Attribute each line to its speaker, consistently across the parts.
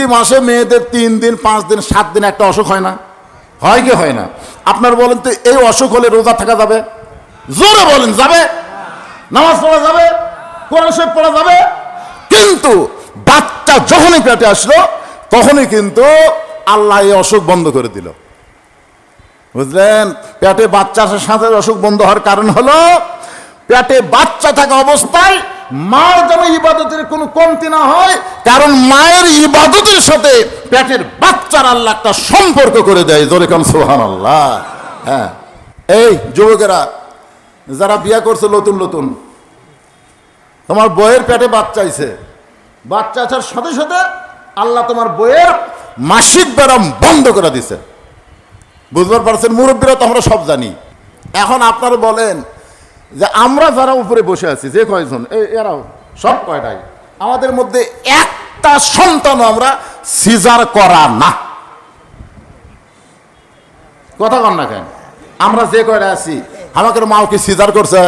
Speaker 1: প্রতি মাসে মেয়েদের তিন দিন, পাঁচ দিন, সাত দিন একটা অসুখ হয় না। হয় কি হয় না? আপনার বলেন তো, এই অসুখ হলে রোজা থাকা যাবে? জোরে বলেন, যাবে? নামাজ পড়া যাবে? কোরআন পড়া যাবে? কিন্তু বাচ্চা যখনই পেটে আসলো, তখনই কিন্তু আল্লাহ এই অসুখ বন্ধ করে দিল। বুঝলেন? পেটে বাচ্চা আসার সাথে অসুখ বন্ধ হওয়ার কারণ হলো, পেটে বাচ্চা থাকা অবস্থায় মার যেন ইবাদতের কোনো কমতি না হয়, কারণ মায়ের ইবাদতের সাথে পেটের বাচ্চার আল্লাহ একটা সম্পর্ক করে দেয়। জোরে কান সোহান আল্লাহ হ্যাঁ। এই যুবকেরা, যারা বিয়া করছে নতুন নতুন, তোমার বইয়ের পেটে বাচ্চা আইছে। বাচ্চা আসার সাথে সাথে আল্লাহ তোমার বইয়ের মাসিক ব্যারাম বন্ধ করে দিছে। বুঝবার পারছেন, মুরব্বীরা তো আমরা সব জানি। এখন আপনারা বলেন যে আমরা যারা উপরে বসে আছি, যে কয়জন? এরাও সব কয়টাই? আমাদের মধ্যে একটা সন্তান আমরা সিজার করা না। কথা কন না কেন? আমরা যে কয়টা আছি আমাকে মাও কি সিজার করছে?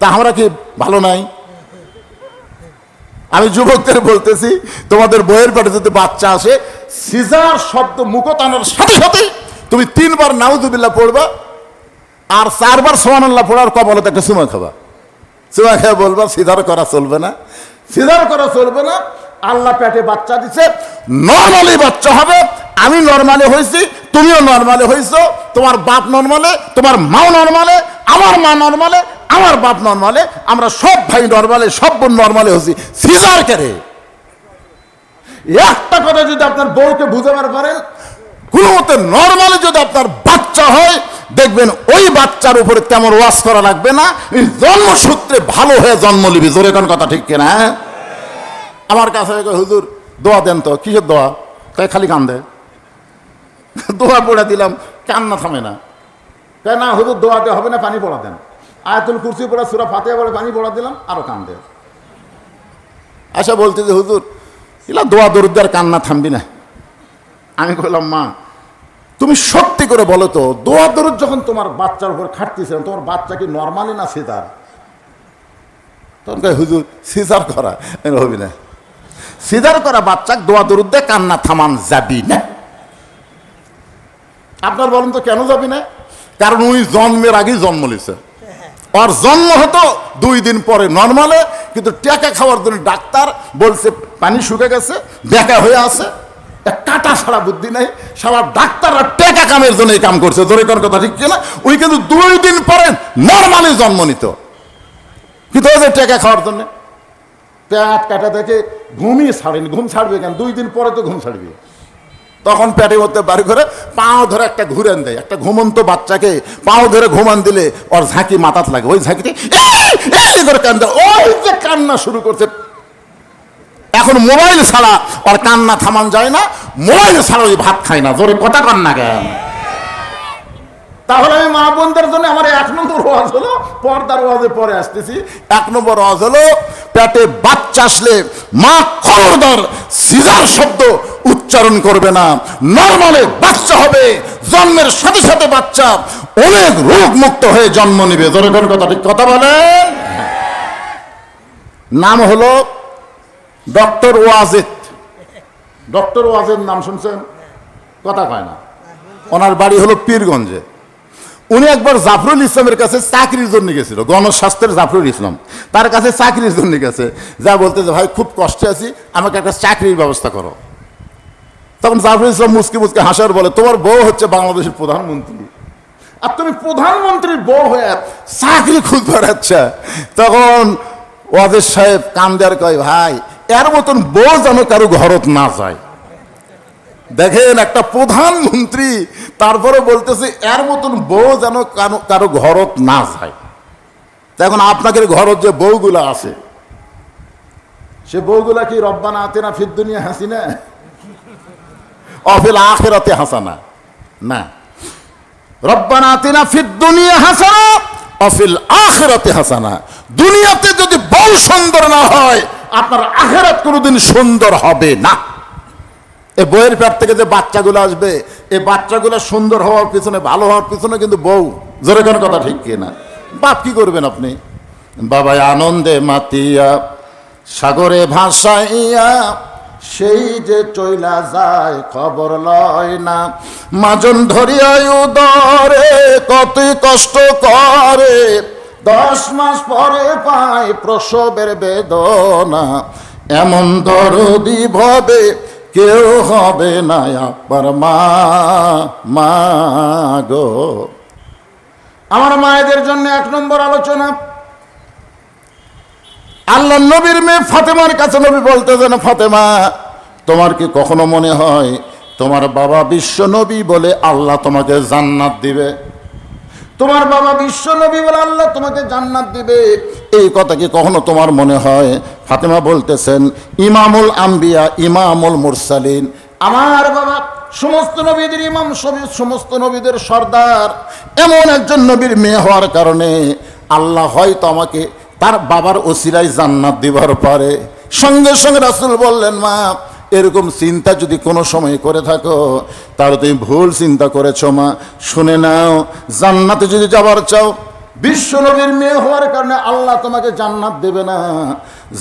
Speaker 1: তা আমরা কি ভালো নাই? আমি যুবকদের বলতেছি, তোমাদের বইয়ের পেটে যদি বাচ্চা আসে, সিজার শব্দ মুখতানোর সাথে সাথে তুমি তিনবার নাউজুবিল্লাহ পড়বা আর চারবার সোহানাল্লাহ পড়ার কবলতে একটা সুমা খাবা। সুমা খেয়ে বলবা, সিধার করা চলবে না। সিজার করা চলবে না। আল্লাহ পেটে বাচ্চা দিছে। নর্মালি বাচ্চা হবে। আমি নর্মালি হয়েছি। তুমিও নর্মালি হয়েছো। তোমার বাপ নর্মালে তোমার মাও নর্মালে আমার মা নর্মালে আমার বাপ নর্মালে আমরা সব ভাই নর্মালে সব বোন নর্মালে হয়েছি। সিজার কেড়ে একটা কথা যদি আপনার বউকে বুঝাবার পারেন কোনো মতে নর্মালি যদি আপনার বাচ্চা হয় দেখবেন ওই বাচ্চার উপরে তেমন ওয়াশ করা লাগবে না। জন্মসূত্রে ভালো হয়ে জন্ম নিবি। জোরে কোন কথা ঠিক কিনা হ্যাঁ? আমার কাছে হুজুর, দোয়া দেন তো। কিসের দোয়া? তাই খালি কান্দে। দোয়া পড়ে দিলাম, কান্না থামে না। তাই না হুজুর দোয়াতে হবে না, পানি পড়া দেন। আয়াতুল কুরসি পড়া, সুরা ফাতে বলে পানি পড়া দিলাম, আরও কান্দে। আশা বলতে যে, হুজুর এলা দোয়া দরুদ্দার কান্না থামবি না। আমি বললাম মা তুমি সত্যি করে বলো তো, দোয়া দরুদ যখন তোমার বাচ্চার উপর খাটতেছিলাম, তোমার বাচ্চা কি নর্মালি না সিজার? তখন হুজুর, সিজার করা। হবি না। সিজার করা বাচ্চা দোয়া দরুদ দিয়ে কান্না থামান যাবি না। আপনার বলেন তো কেন যাবি না? কারণ উনি জন্মের আগেই জন্ম নিছে। ওর জন্ম হতো দুই দিন পরে নর্মালে কিন্তু টেকা খাওয়ার জন্য ডাক্তার বলছে, পানি শুকে গেছে দেখা হয়ে আছে। কাটা সারা বুদ্ধি নাই, সারা ডাক্তাররা টেকা কামের জন্য এই কাম করছে, ধরে কোন কথা ঠিক কিনা? উনি কিন্তু দুই দিন পরে নর্মালি জন্ম নিত। কিন্তু ওই যে টেকা খাওয়ার জন্য? পেট কাটা থেকে ঘুমিয়ে ছাড়েনি, ঘুম ছাড়বে কেন? দুই দিন পরে তো ঘুম ছাড়বে। তখন পেটের মধ্যে বাড়ি করে পাও ধরে একটা ঘুরেন দেয়, একটা ঘুমন্ত বাচ্চাকে পাও ধরে ঘুমান দিলে ওর ঝাঁকি মাথাত লাগে। ওই ঝাঁকিতে এই করে কান্দে। ওই যে কান্না শুরু করছে এখন মোবাইল ছাড়া ওর কান্না থামান যায় না, মোবাইল ছাড়া ওই ভাত খায় না। জোরে কথা কান না কেন? তাহলে আমি মা বোনদের জন্য আমার এক নম্বর ওয়াজ হলো, পর্দার ওয়াজে পরে আসতেছি। এক নম্বর ওয়াজ হলো, পেটে বাচ্চা আসলে মা খবরদার সিজার শব্দ উচ্চারণ করবে না। নর্মালে বাচ্চা হবে, জন্মের সাথে সাথে বাচ্চা অনেক রোগ মুক্ত হয়ে জন্ম নিবে। জোরে কথা ঠিক কথা বলেন? নাম হলো ডক্টর ওয়াজেদ। ডক্টর ওয়াজেদ নাম শুনছেন? কথা কয় না। ওনার বাড়ি হলো পীরগঞ্জে। উনি একবার জাফরুল ইসলামের কাছে চাকরির জন্য গেছিল, গণস্বাস্থ্যের জাফরুল ইসলাম। তার কাছে চাকরির জন্য গেছে। যা বলতে যে ভাই, খুব কষ্টে আছি, আমাকে একটা চাকরির ব্যবস্থা করো। তখন জাফরুল ইসলাম মুসকি মুসকি হাসার বলে, তোমার বউ হচ্ছে বাংলাদেশের প্রধানমন্ত্রী। আর তুমি প্রধানমন্ত্রীর বউ হয়ে চাকরি খুঁজ বেড়াচ্ছে। তখন ওয়াজের সাহেব কান দেয়ার কয়, ভাই এর মতন বউ যেন কারও ঘরত না যায়। দেখেন, একটা প্রধানমন্ত্রী তারপরে বলতেছে, এর মতন বউ যেন কারও ঘরত না যায়। এখন আপনাদের ঘরত যে বউগুলা আছে, সে বউগুলা কি রব্বানা আতে না ফির দুনিয়া হাসি না অফিল আখেরাতে হাসানা? না। রব্বানা আতিনা ফিদ দুনিয়া হাসানা, অফিল আখেরাতে হাসানা। দুনিয়াতে যদি বউ সুন্দর না হয় আপনার আখেরাত কোনোদিন সুন্দর হবে না। এ বইয়ের পেট থেকে যে বাচ্চাগুলো আসবে এই বাচ্চাগুলো সুন্দর হওয়ার পিছনে, ভালো হওয়ার পিছনে কিন্তু বউ। জোরে কোনো কথা ঠিক কিনা বাপ কি করবেন আপনি? বাবা আনন্দে মাতিয়া, সাগরে ভাসাইয়া, সেই যে চইলা যায় খবর লয় না। মাজন ধরিয়ায় উদরে কত কষ্ট করে দশ মাস পরে পায় প্রসবের বেদনা। এমন দরদি ভবে কেউ হবে না আবার মা মা গো। আমার মায়েদের জন্য এক নম্বর আলোচনা। আল্লাহ নবীর মেয়ে ফাতেমার কাছে নবী বলতেছেন ফাতেমা, তোমার কি কখনো মনে হয় তোমার বাবা বিশ্ব নবী বলে আল্লাহ তোমাকে জান্নাত দিবে? তোমার বাবা বিশ্ব নবী বলে আল্লাহ তোমাকে জান্নাত দিবে। এই কথা কি কখনো তোমার মনে হয়? ফাতেমা বলতেছেন, ইমামুল আম্বিয়া, ইমামুল মুরসালিন। আমার বাবা সমস্ত নবীদের ইমাম সবি- সমস্ত নবীদের সর্দার। এমন একজন নবীর মেয়ে হওয়ার কারণে আল্লাহ হয়তো আমাকে তার বাবার ওসিরাই জান্নাত দিবার পারে। সঙ্গে সঙ্গে রাসুল বললেন, মা এরকম চিন্তা যদি কোনো সময় করে থাকো, তাহলে তুমি ভুল চিন্তা করেছ মা। শুনে নাও, জান্নাতে যদি যাবার চাও, বিশ্বনবীর মেয়ে হওয়ার কারণে আল্লাহ তোমাকে জান্নাত দেবে না।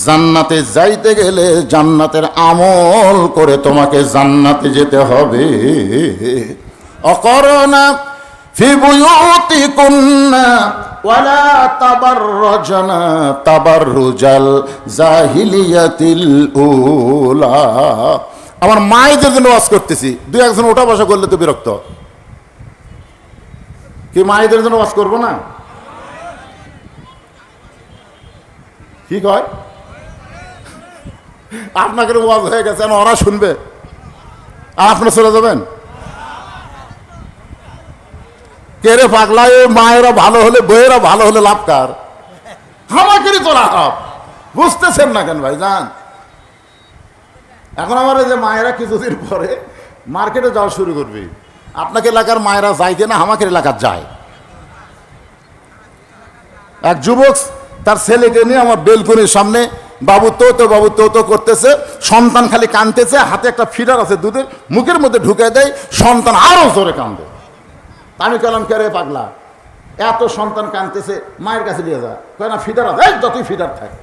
Speaker 1: জান্নাতে যাইতে গেলে জান্নাতের আমল করে তোমাকে জান্নাতে যেতে হবে। অকরণা ফিবুয়তি ولا تبرجن تبرج الجاهلية الأولى আমার মায়েদের জন্য ওয়াজ করতেছি দুই একজন ওটা বসা করলে তো বিরক্ত কি মায়েদের জন্য ওয়াজ করবো না কি কয় আপনাকে ওয়াজ হয়ে গেছে এখন ওরা শুনবে আর আপনারা চলে যাবেন কেরে পাগলা, এ মায়েরা ভালো হলে বইয়েরা ভালো হলে লাভ কার? আমাকেরই তো লাভ। বুঝতেছেন না কেন ভাই, যান। এখন আমার যে মায়েরা কিছুদিন পরে মার্কেটে যাওয়া শুরু করবে। আপনাকে এলাকার মায়েরা যায় কিনা আমাকে এলাকার যায়। এক যুবক তার ছেলেকে নিয়ে আমার বেলকুনির সামনে, বাবু, তো তো, বাবু, তো তো করতেছে। সন্তান খালি কানতেছে হাতে একটা ফিডার আছে দুধের, মুখের মধ্যে ঢুকে দেয়, সন্তান আরও জোরে কান্দে আমি কেলাম কেরে পাগলা? এত সন্তান কানতেছে মায়ের কাছে নিয়ে যা। কয়, না ফিডার আছে যতই ফিডার থাকে।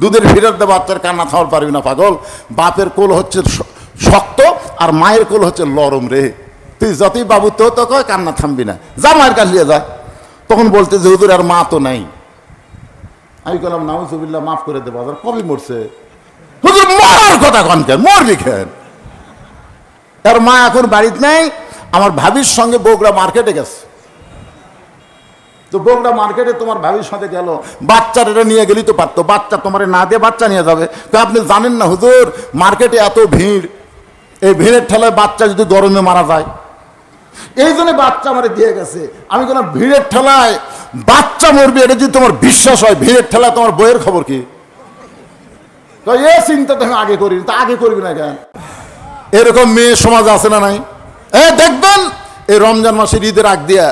Speaker 1: দুধের ফিডার দিয়ে বাচ্চার কান্না থামার পারবি না, পাগল। বাপের কোল হচ্ছে শক্ত, আর মায়ের কোল হচ্ছে লরম রে। তুই যতই বাবু, তো তো কয়, কান্না থামবি না। যা, মায়ের কাছে নিয়ে যা। তখন বলতে যে, হুজুর, আর মা তো নাই। আমি বললাম নাউজুবিল্লাহ, মাফ করে দেবো আবার কবে মরছে। হুজুর, মরার কথা কন কেন? মরবি কেন? তার মা এখন বাড়িতে নেই আমার ভাবির সঙ্গে বগুড়া মার্কেটে গেছে। তো বগুড়া মার্কেটে তোমার ভাবির সাথে গেল। বাচ্চার এটা নিয়ে গেলি তো পারতো। বাচ্চা তোমার না দিয়ে বাচ্চা নিয়ে যাবে। তো আপনি জানেন না হুজুর, মার্কেটে এত ভিড়। এই ভিড়ের ঠেলায় বাচ্চা যদি গরমে মারা যায়। এই জন্য বাচ্চা আমার দিয়ে গেছে। আমি কোনো ভিড়ের ঠেলায় বাচ্চা মরবে, এটা যদি তোমার বিশ্বাস হয়, ভিড়ের ঠেলায় তোমার বইয়ের খবর কি? তো এ চিন্তা তো আমি আগে করি তা আগে করবি না কেন? এরকম মেয়ে সমাজ আছে না নাই? এ, দেখবেন, এই রমজান মাসের ঈদের আগ দিয়া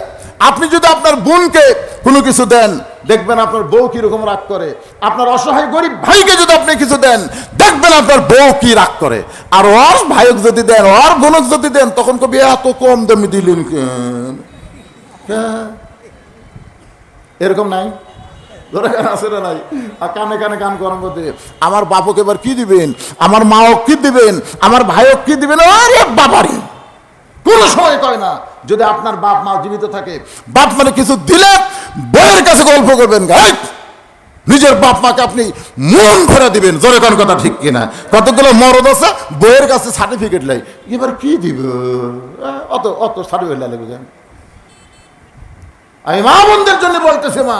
Speaker 1: আপনি যদি আপনার বোনকে কোনো কিছু দেন, দেখবেন আপনার বউ কীরকম রাগ করে। আপনার অসহায় গরিব ভাইকে যদি আপনি কিছু দেন, দেখবেন আপনার বউ কি রাগ করে। আর ওর ভাইক যদি দেন, ওর বোনক যদি দেন, তখন কবি এত কম দামি দিলেন কেন? কেন? এরকম নাই? আর কানে কানে গান করার মধ্যে, আমার বাপকে এবার কি দিবেন? আমার মাও কি দিবেন? আমার ভাইও কি দিবেন? আরে বাবারি! কোনো সময় কয় না। যদি আপনার বাপ মা জীবিত থাকে, বাপ মানে কিছু দিলে বইয়ের কাছে গল্প করবেন, গাই। নিজের বাপ মাকে আপনি মন ভরে দিবেন, জোরে কোন কথা ঠিক কিনা। কতগুলো মরদ আছে, বইয়ের কাছে সার্টিফিকেট লাই। এবার কি দিব? অত অত সার্টিফিকেট লাগবে কেন? আমি মা বোনদের জন্য বলতেছি মা,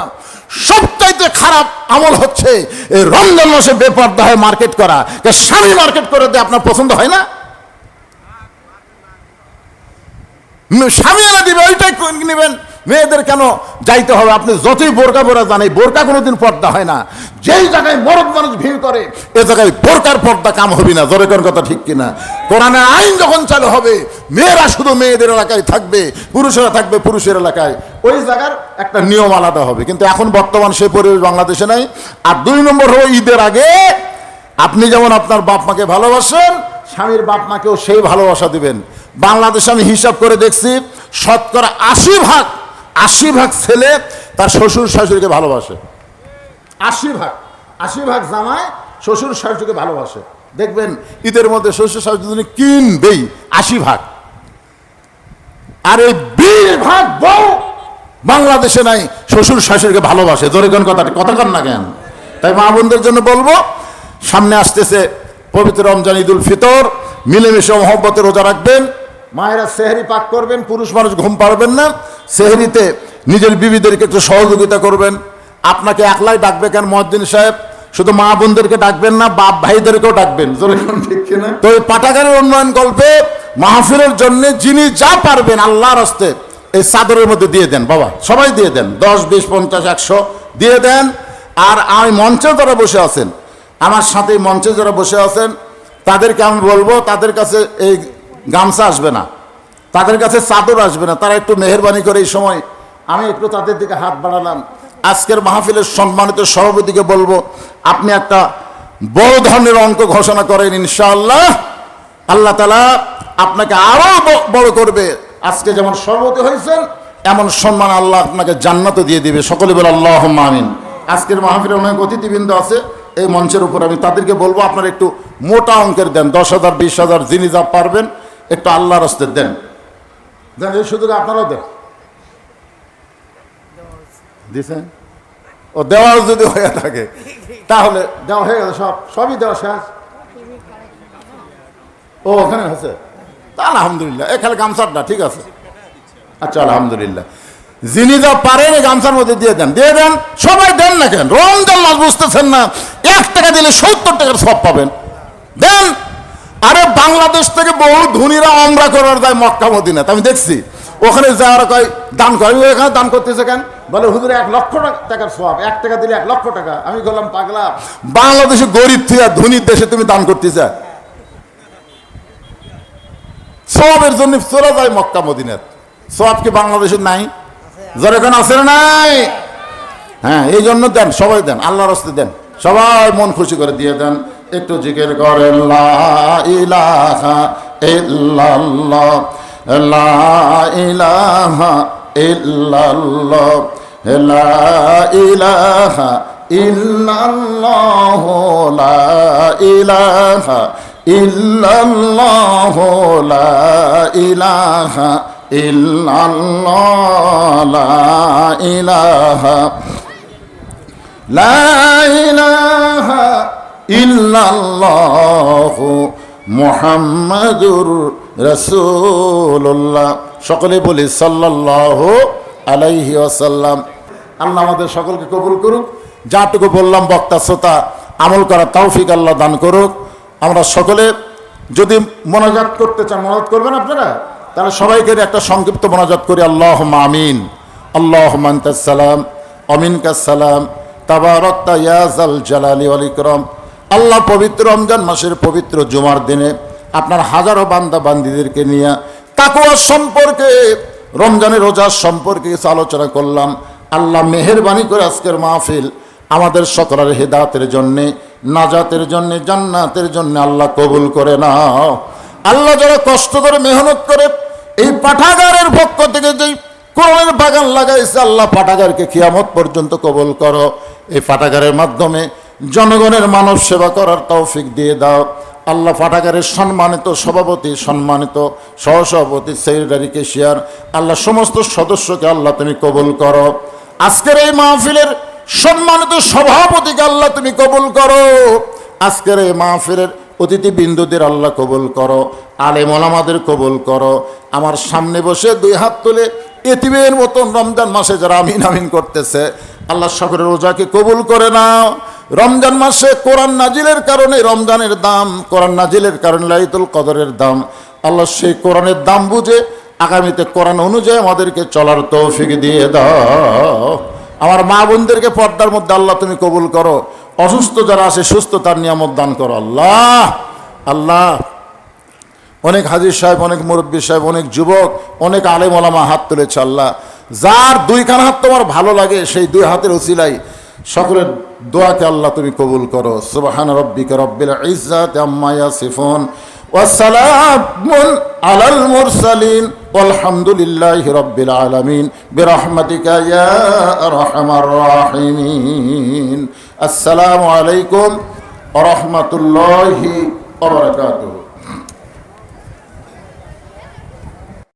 Speaker 1: সবচাইতে খারাপ আমল হচ্ছে এই রমজান মাসে বেপর্দা হয়ে মার্কেট করা স্বামী মার্কেট করে দিয়ে, আপনার পছন্দ হয় না? উম, স্বামী এনে দিবে ওইটাই নেবেন। মেয়েদের কেন যাইতে হবে? আপনি যতই বোরকা বোরা জানেন বোরকা কোনোদিন পর্দা হয় না। যেই জায়গায় মরদ মানুষ ভিড় করে এ জায়গায় বোরকার পর্দা কাম হবে না। জোরে কোন কথা ঠিক কিনা? কোরআনের আইন যখন চালু হবে মেয়েরা শুধু মেয়েদের এলাকায় থাকবে পুরুষেরা থাকবে পুরুষের এলাকায়। ওই জায়গার একটা নিয়ম আলাদা হবে। কিন্তু এখন বর্তমান সে পরিবেশ বাংলাদেশে নাই। আর দুই নম্বর হলো ঈদের আগে আপনি যেমন আপনার বাপ মাকে ভালোবাসেন স্বামীর বাপ মাকেও সেই ভালোবাসা দিবেন। বাংলাদেশে আমি হিসাব করে দেখছি, শতকরা আশি ভাগ আশি ভাগ ছেলে তার শ্বশুর শাশুড়িকে ভালোবাসে। আশি ভাগ আশি ভাগ জামায় শ্বশুর শাশুড়িকে ভালোবাসে। দেখবেন, ঈদের মধ্যে শ্বশুর শাশুড়ি কিনবেই আশি ভাগ। আর এই বিশ ভাগ বউ বাংলাদেশে নাই, শ্বশুর শাশুড়িকে ভালোবাসে। জোরে কথাটা? কথা কন না কেন? তাই মা বোনদের জন্য বলব, সামনে আসতেছে পবিত্র রমজান ঈদুল ফিতর, মিলেমিশে মহব্বতে রোজা রাখবেন। মায়েরা সেহরি পাক করবেন পুরুষ মানুষ ঘুম পারবেন না। সেহরিতে নিজের বিবিদেরকে একটু সহযোগিতা করবেন। আপনাকে একলাই ডাকবে কেন মহাদ্দিন সাহেব? শুধু মা বোনদেরকে ডাকবেন না বাপ ভাইদেরকেও ডাকবেন? তো এই পাঠাগারের উন্নয়ন গল্পে মাহফিলের জন্য যিনি যা পারবেন আল্লাহর হস্তে এই চাদরের মধ্যে দিয়ে দেন বাবা। সবাই দিয়ে দেন দশ বিশ পঞ্চাশ একশো দিয়ে দেন। আর আমি মঞ্চে যারা বসে আছেন আমার সাথে মঞ্চে যারা বসে আছেন তাদেরকে আমি বলব তাদের কাছে এই গামছা আসবে না। তাদের কাছে চাদর আসবে না। তারা একটু মেহরবানি করে এই সময় আমি একটু তাদের দিকে হাত বাড়ালাম। আজকের মাহফিলের সম্মানিত সভাপতিকে বলব, আপনি একটা বড় ধরনের অঙ্ক ঘোষণা করেন ইনশাআল্লাহ। আল্লাহ তালা আপনাকে আরও ব- বড় করবে। আজকে যেমন সভাপতি হয়েছেন, এমন সম্মান আল্লাহ আপনাকে জান্নাত দিয়ে দিবে। সকলে বলে আল্লাহ আমিন। আজকের মাহফিলের অনেক অতিথিবৃন্দ আছে। এই মঞ্চের উপর আমি তাদেরকে বলব, আপনারা একটু মোটা অঙ্কের দেন। দশ হাজার, বিশ হাজার, যিনি যা পারবেন একটু আল্লাহর হস্তে দেন। দেন, এই আপনারাও দেন। দিছেন? ও দেওয়া যদি হয়ে থাকে, তাহলে দেওয়া হয়ে গেল সব সবই দেওয়া শেষ? ও, ওখানে আছে? তা আলহামদুলিল্লাহ এখানে গামছাটা ঠিক আছে। আচ্ছা আলহামদুলিল্লাহ। যিনি যা পারেন গামছার মধ্যে দিয়ে দেন। দিয়ে দেন, সবাই দেন না কেন? রমজান মাস বুঝতেছেন না, এক টাকা দিলে সত্তর টাকার সব পাবেন। দেন। আরে বাংলাদেশ থেকে বহু ধনীরা অমরা করার যায় মক্কা, মদিনাতে, আমি দেখছি। ওখানে যাওয়ার কয়, দান করে। এখানে দান করতেছে কেন? বলে, হুজুর, এক লক্ষ টাকা- টাকার সব এক টাকা দিলে এক লক্ষ টাকা। আমি বললাম, পাগলা। বাংলাদেশে গরিব থেকে ধনীর দেশে তুমি দান করতেছে। সবের জন্য চলে যায় মক্কা, মদিনাত। সব কি বাংলাদেশে নাই? যার এখানে আছে নাই? হ্যাঁ এই জন্য দেন, সবাই দেন, আল্লাহর হস্তে দেন। সবাই মন খুশি করে দিয়ে দেন। একটু জিকির করেন, লা ইলাহা লা ইলাহা ইলাহা লা ইলাহা লা ইলাহা লা ইলাহা লা ইলাহা ইল্লাল্লাহ মুহাম্মাদুর রাসূলুল্লাহ। সকলে বলি সাল্লাল্লাহু আলাইহি ওয়াসাল্লাম। আল্লাহ আমাদের সকলকে কবুল করুক। যাটুকু বললাম, বক্তা, শ্রোতা, আমল করা তৌফিক আল্লাহ দান করুক। আমরা সকলে যদি মোনাজাত করতে চান, মোনাজাত করবেন আপনারা? তাহলে সবাইকে একটা সংক্ষিপ্ত মোনাজাত করি। আল্লাহ আমিন। আল্লাহ সালাম। অমিন সালাম। তাবারক্তা ইয়াজাল জালালি ওয়াল ইকরাম। আল্লাহ পবিত্র রমজান মাসের পবিত্র জুমার দিনে আপনার হাজারো বান্দা বান্দিদেরকে নিয়ে তাকুয়া সম্পর্কে রমজানের রোজার সম্পর্কে কিছু আলোচনা করলাম। আল্লাহ মেহেরবানি করে আজকের মাহফিল আমাদের সকলের হেদাতের জন্যে, নাজাতের জন্যে, জান্নাতের জন্য আল্লাহ কবুল করে নাও। আল্লাহ যারা কষ্ট করে মেহনত করে এই পাঠাগারের পক্ষ থেকে যেই কোরআনের বাগান লাগাইছে, আল্লাহ পাঠাগারকে কিয়ামত পর্যন্ত কবুল করো। এই পাঠাগারের মাধ্যমে জনগণের মানব সেবা করার তৌফিক দিয়ে দাও। আল্লাহ পাঠাগারের সম্মানিত সভাপতি, সম্মানিত সহসভাপতি সেক্রেটারি কেশিয়ার আল্লাহ সমস্ত সদস্যকে আল্লাহ তুমি কবুল করো। আজকের এই মাহফিলের সম্মানিত সভাপতিকে আল্লাহ তুমি কবুল করো। আজকের এই মাহফিলের অতিথি বিন্দুদের আল্লাহ কবুল করো আলেম ওলামাদের কবুল করো। আমার সামনে বসে দুই হাত তুলে এতিমের মতন রমজান মাসে যারা আমিন আমিন করতেছে, আল্লাহ সকলের রোজাকে কবুল করে নাও। রমজান মাসে কোরআন নাজিলের কারণে রমজানের দাম, কোরআন নাজিলের কারণে লাইতুল কদরের দাম। আল্লাহ সেই কোরআনের দাম বুঝে আগামীতে কোরআন অনুযায়ী আমাদেরকে চলার তৌফিক দিয়ে দাও। আমার মা বোনদেরকে পর্দার মধ্যে আল্লাহ তুমি কবুল করো। অসুস্থ যারা আছে সুস্থতার নিয়ামত দান করো। আল্লাহ! আল্লাহ! অনেক হাজির সাহেব, অনেক মুরব্বী সাহেব, অনেক যুবক, অনেক আলেম হাত তুলেছে আল্লাহ। যার দুইখান হাত তোমার ভালো লাগে, সেই দুই হাতের উসিলাই সকলের দোয়াকে আল্লাহ তুমি কবুল করো। সুবাহান রব্বিকে রব্বিল ইজাত আম্মায়া সিফোন ওয়াসালামুন আলাল মুরসালিন। আলহামদুলিল্লাহ রব্বিল আলামিন। বিরহমাতিকা ইয়া আরহামার রাহিমিন। আসসালামু আলাইকুম ওয়া রাহমাতুল্লাহি ওয়া বারাকাতুহু।